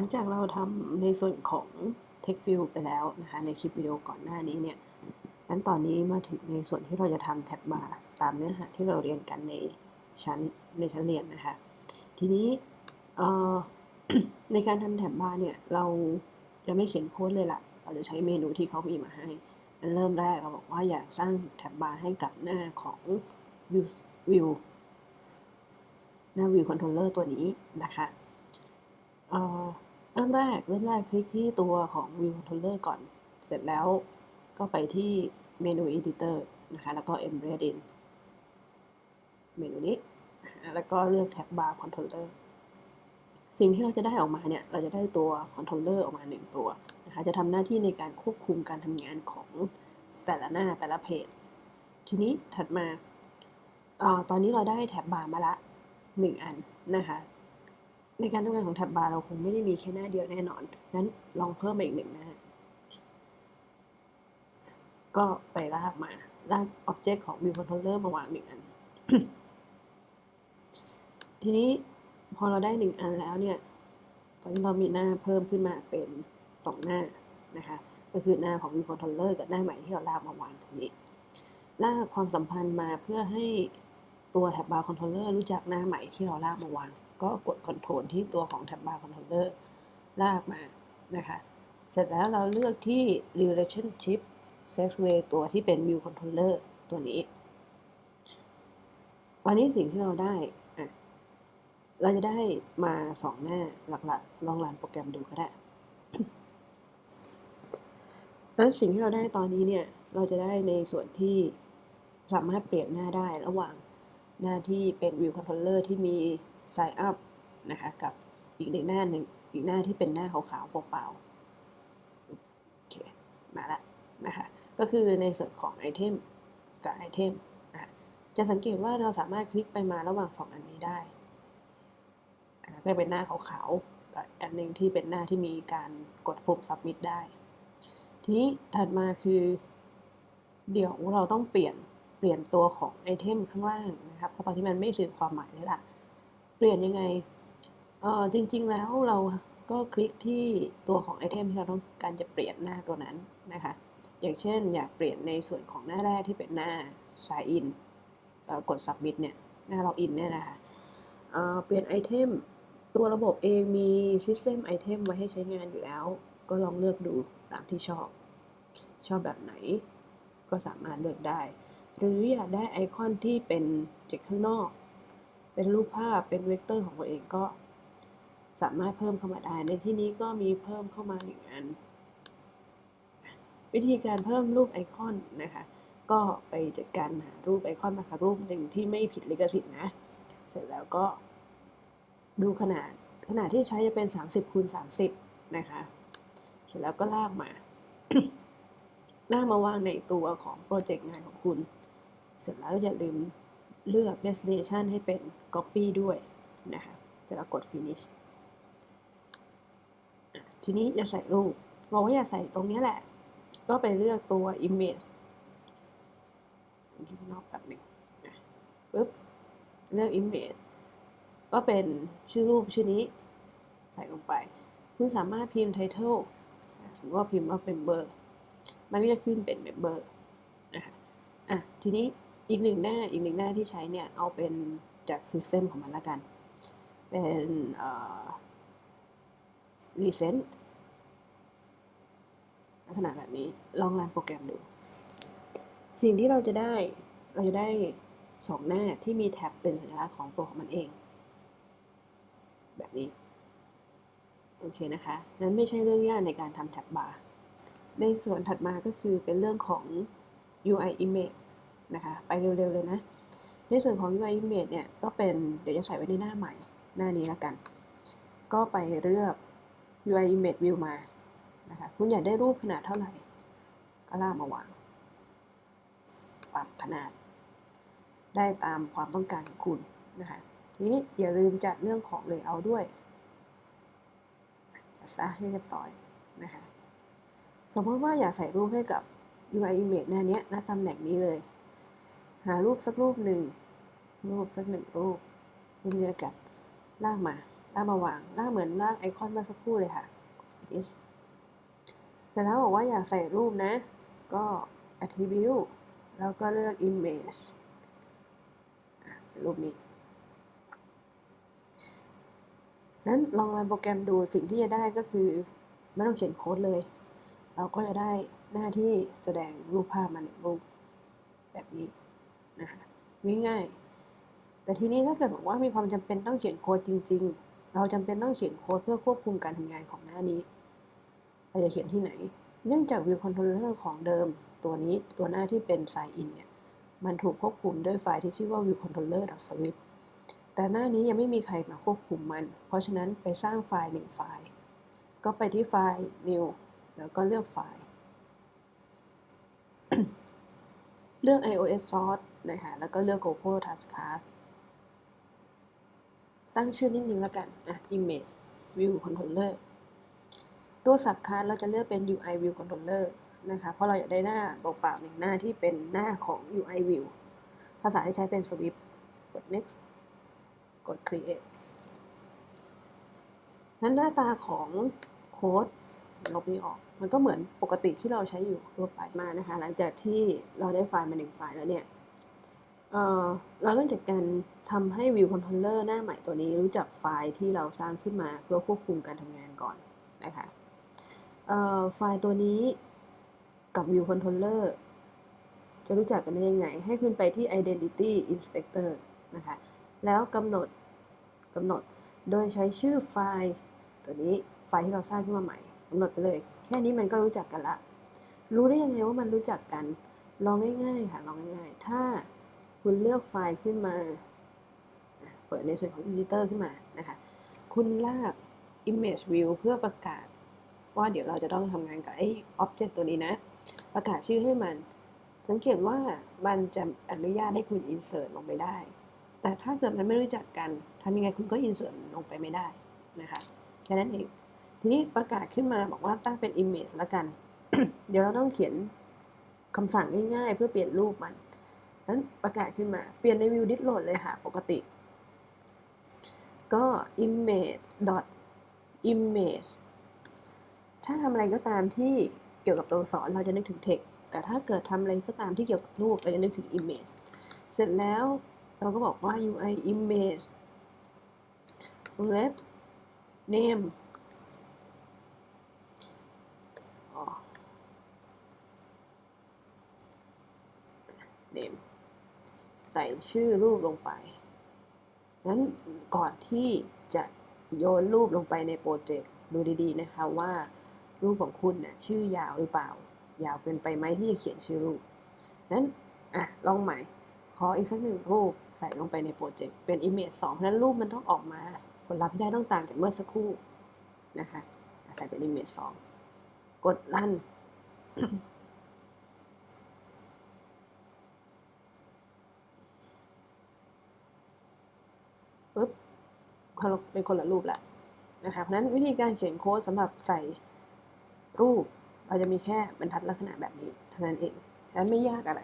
ลังจากเราทำในส่วนของ Text View ไปแล้วนะคะในคลิปวิดีโอก่อนหน้านี้เนี่ยงั้นตอนนี้มาถึงในส่วนที่เราจะทำแท็บบาร์ตามเนื้อหาที่เราเรียนกันในชั้นในชั้นเรียนนะคะ ทีนี้ในการทำแท็บบาร์เนี่ยเราจะไม่เขียนโค้ดเลยล่ะ เราจะใช้เมนูที่เขามีมาให้อันเริ่มแรกเราบอกว่าอยากสร้างแท็บบาร์ให้กับหน้าของ View View หน้า View Controller ตัวนี้นะคะอ่อเริ่มแรกเริ่มแรกคลิกที่ตัวของ View Controller ก่อน เสร็จแล้วก็ไปที่เมนู Editor นะคะ แล้วก็ Embed in เมนูนี้ แล้วก็เลือกแท็บ Bar Controller สิ่งที่เราจะได้ออกมาเนี่ย เราจะได้ตัว Controller ออกมาหนึ่งตัวนะคะ จะทำหน้าที่ในการควบคุมการทำงานของแต่ละหน้าแต่ละเพจ ทีนี้ถัดมาอตอนนี้เราได้แท็บบาร์มาละหนึ่งอันนะคะ ในการทำงานของแท็บบาร์เราคงไม่ได้มีแค่หน้าเดียวแน่นอน นั้นลองเพิ่มมาอีกหนึ่งหน้า ก็ไปลากมา ลากอ็อบเจกต์ของ View Controller มาวางหนึ่งอัน ทีนี้พอเราได้หนึ่งอันแล้วเนี่ย ตอนนี้เรามีหน้าเพิ่มขึ้นมาเป็นสองหน้านะคะ ก็คือหน้าของ View Controller กับหน้าใหม่ที่เราลากมาวางตรงนี้ ลากความสัมพันธ์มาเพื่อให้ตัวแท็บบาร์คอนโทรลเลอร์รู้จักหน้าใหม่ที่เราลากมาวาง ก็กดคอนโทรลที่ตัวของแท็บบาร์คอนโทรลเลอร์ลากมานะคะ เสร็จแล้วเราเลือกที่ relationship setway ตัวที่เป็น view controller ตัวนี้ วันนี้สิ่งที่เราได้อะเราจะได้มาสองหน้าหลักๆ ลองรันโปรแกรมดูก็ได้แล้วสิ่งที่เราได้ตอนนี้เนี่ย เราจะได้ในส่วนที่สามารถเปลี่ยนหน้าได้ระหว่างหน้าที่เป็น view controller ที่มี sign up นะคะกับอีกหน้าหนึ่งอีกหน้าที่เป็นหน้าขาวๆเปล่าๆโอเคมาละนะคะก็คือในส่วนของไอเทมกับไอเทมนะจะสังเกตว่าเราสามารถคลิกไปมาระหว่างสองอันนี้ได้ก็เป็นหน้าขาวๆกับอันหนึ่งที่เป็นหน้าที่มีการกดปุ่ม submit ได้ ทีนี้ถัดมาคือ เดี๋ยวเราต้องเปลี่ยนเปลี่ยนตัวของไอเทมข้างล่างนะครับ เพราะตอนที่มันไม่สื่อความหมายเลยล่ะ เปลี่ยนยังไงเออจริง ๆ แล้วเราก็คลิกที่ตัวของไอเทมที่เราต้องการจะเปลี่ยนหน้าตัวนั้นนะคะ อย่างเช่นอยากเปลี่ยนในส่วนของหน้าแรกที่เป็นหน้า sign in กด submit เนี่ย หน้า login เนี่ยนะคะเเปลี่ยนไอเทมตัวระบบเองมี system item ไว้ให้ใช้งานอยู่แล้ว ก็ลองเลือกดูตามที่ชอบ ชอบแบบไหน ก็สามารถเลือกได้ หรืออยากได้ไอคอนที่เป็นจากข้างนอก เป็นรูปภาพเป็นเวกเตอร์ของตัวเองก็ สามารถเพิ่มเข้ามาได้ ในที่นี้ก็มีเพิ่มเข้ามาหนึ่งอัน วิธีการเพิ่มรูปไอคอนนะคะ ก็ไปจัดการหารูปไอคอนมาสักรูปหนึ่งที่ไม่ผิดลิขสิทธิ์นะ เสร็จแล้วก็ดูขนาดขนาดที่ใช้จะเป็น 30คูณ30 นะคะ เสร็จแล้วก็ลากมาลากมาวางในตัวของโปรเจกต์งานของคุณ เสร็จแล้วอย่าลืม เลือก destination ให้เป็น copy ด้วยนะคะเสร็จแล้วกด finish ทีนี้อย่าใส่รูปบอกว่าอย่าใส่ตรงนี้แหละ ก็ไปเลือกตัว image ข้างนอกแบบหนึ่งนะปึ๊บ เลือก image ก็เป็นชื่อรูปชื่อนี้ ใส่ลงไป คุณสามารถพิมพ์ title หรือว่าพิมพ์ว่า member มันก็จะขึ้นเป็น member นะคะอะ ทีนี้ อีกหนึ่งหน้าอีกหนึ่งหน้าที่ใช้เนี่ย เอาเป็นจาก system ของมันละกัน เป็นเอ่อ recent ลักษณะแบบนี้ลองรันโปรแกรมดู สิ่งที่เราจะได้เราจะได้สองหน้าที่มีแท็บเป็นสัญลักษณ์ของตัวของมันเอง แบบนี้ โอเคนะคะ นั้นไม่ใช่เรื่องยากในการทำแท็บบาร์ในส่วนถัดมาก็คือเป็นเรื่องของ UI image นะคะ ไปเร็วๆเลยนะ ในส่วนของ UI image เนี่ยก็เป็นเดี๋ยวจะใส่ไว้ในหน้าใหม่หน้านี้แล้วกัน ก็ไปเลือก UI image view มานะคะคุณอยากได้รูปขนาดเท่าไหร่ ก็ลากมาวาง ปรับขนาด ได้ตามความต้องการของคุณนะคะทีนี้อย่าลืมจัดเรื่องของ layout ด้วย จัดซะให้เรียบร้อยนะคะสมมติว่าอยากใส่รูปให้กับ UI image หน้านี้หน้าตำแหน่งนี้เลย หารูปสักรูปหนึ่ง รูปสักหนึ่งรูปรูปนี้แล้วกันลากมาลากมาวางลากเหมือนลากไอคอนเมื่อสักครู่เลยค่ะ is เสร็จแล้วบอกว่าอยากใส่รูปนะ ก็ attribute แล้วก็เลือก image รูปนี้นั้นลองรันโปรแกรมดูสิ่งที่จะได้ก็คือไม่ต้องเขียนโค้ดเลย เราก็จะได้หน้าที่แสดงรูปภาพมาหนึ่งรูปแบบนี้ นะคะง่ายๆแต่ทีนี้ถ้าเกิดบอกว่ามีความจำเป็นต้องเขียนโค้ดจริง ๆ เราจำเป็นต้องเขียนโค้ดเพื่อควบคุมการทำงานของหน้านี้เราจะเขียนที่ไหน เนื่องจาก View Controller ของเดิม ตัวนี้ตัวหน้าที่เป็น Sign In เนี่ยมันถูกควบคุมด้วยไฟล์ที่ชื่อว่า View Controller swift แต่หน้านี้ยังไม่มีใครมาควบคุมมัน เพราะฉะนั้นไปสร้างไฟล์หนึ่งไฟล์ ก็ไปที่ไฟล์ new แล้วก็เลือกไฟล์ เลือก iOS source นะคะแล้วก็เลือก Gogo Taskcast ตั้งชื่อนิดนึงแล้วกันอะ image view controller ตัว subcast เราจะเลือกเป็น UI view controller นะคะเพราะเราอยากได้หน้าเปล่าๆหนึ่งหน้าที่เป็นหน้าของ UI view ภาษาที่ใช้เป็น Swift กด next กด create นั้นหน้าตาของโค้ดลบนี้ออก มันก็เหมือนปกติที่เราใช้อยู่ทั่วไปมานะคะ หลังจากที่เราได้ไฟล์มาหนึ่งไฟล์แล้วเนี่ย เราเริ่มจากการทำให้ View Controller หน้าใหม่ตัวนี้รู้จักไฟล์ที่เราสร้างขึ้นมาเพื่อควบคุมการทำงานก่อนนะคะไฟล์ตัวนี้กับ View Controller จะรู้จักกันได้ยังไง ให้คุณไปที่ Identity Inspector นะคะ แล้วกำหนดกำหนดโดยใช้ชื่อไฟล์ตัวนี้ไฟล์ที่เราสร้างขึ้นมาใหม่กำหนดไปเลย แค่นี้มันก็รู้จักกันละ รู้ได้ยังไงว่ามันรู้จักกัน ลองง่ายๆค่ะ ลองง่ายๆ ถ้า คุณเลือกไฟล์ขึ้นมา เปิดในส่วนของ editor ขึ้นมานะคะ คุณลาก image view เพื่อประกาศ ว่าเดี๋ยวเราจะต้องทำงานกับไอ้ object ตัวนี้นะ ประกาศชื่อให้มัน สังเกตว่ามันจะอนุญาตให้คุณ insert ลงไปได้ แต่ถ้าเกิดมันไม่รู้จักกันทำยังไงคุณก็ insert ลงไปไม่ได้นะคะแค่นั้นเองทีนี้ประกาศขึ้นมาบอกว่าตั้งเป็น image แล้วกัน เดี๋ยวเราต้องเขียนคำสั่งง่ายๆ เพื่อเปลี่ยนรูปมัน นั้นประกาศขึ้นมาเปลี่ยนใน view did load เลยค่ะ ปกติ ก็ image dot image ถ้าทำอะไรก็ตามที่เกี่ยวกับตัวอักษรเราจะนึกถึง text แต่ถ้าเกิดทำอะไรก็ตามที่เกี่ยวกับรูปเราจะนึกถึง image เสร็จแล้วเราก็บอกว่า UI image web name อ๋อ name ส่ชื่อรูปลงไปนั้นก่อนที่จะโยนรูปลงไปในโปรเจกต์ดูดีๆนะคะว่า รูปของคุณเนี่ยชื่อยาวหรือเปล่า ยาวเกินไปไหมที่จะเขียนชื่อรูปนั้นอะลองใหม่ขออีกสักหนึ่งรูปใส่ลงไปในโปรเจกต์เป็น image 2นั้นรูปมันต้องออกมา ผลลัพธ์ที่ได้ต้องต่างจากเมื่อสักครู่นะคะใส่เป็น image 2กดรัน ปุ๊บเขาเป็นคนละรูปแล้วนะคะเพราะฉะนั้นวิธีการเขียนโค้ดสำหรับใส่รูป เราจะมีแค่บรรทัดลักษณะแบบนี้เท่านั้นเองและไม่ยากอะไร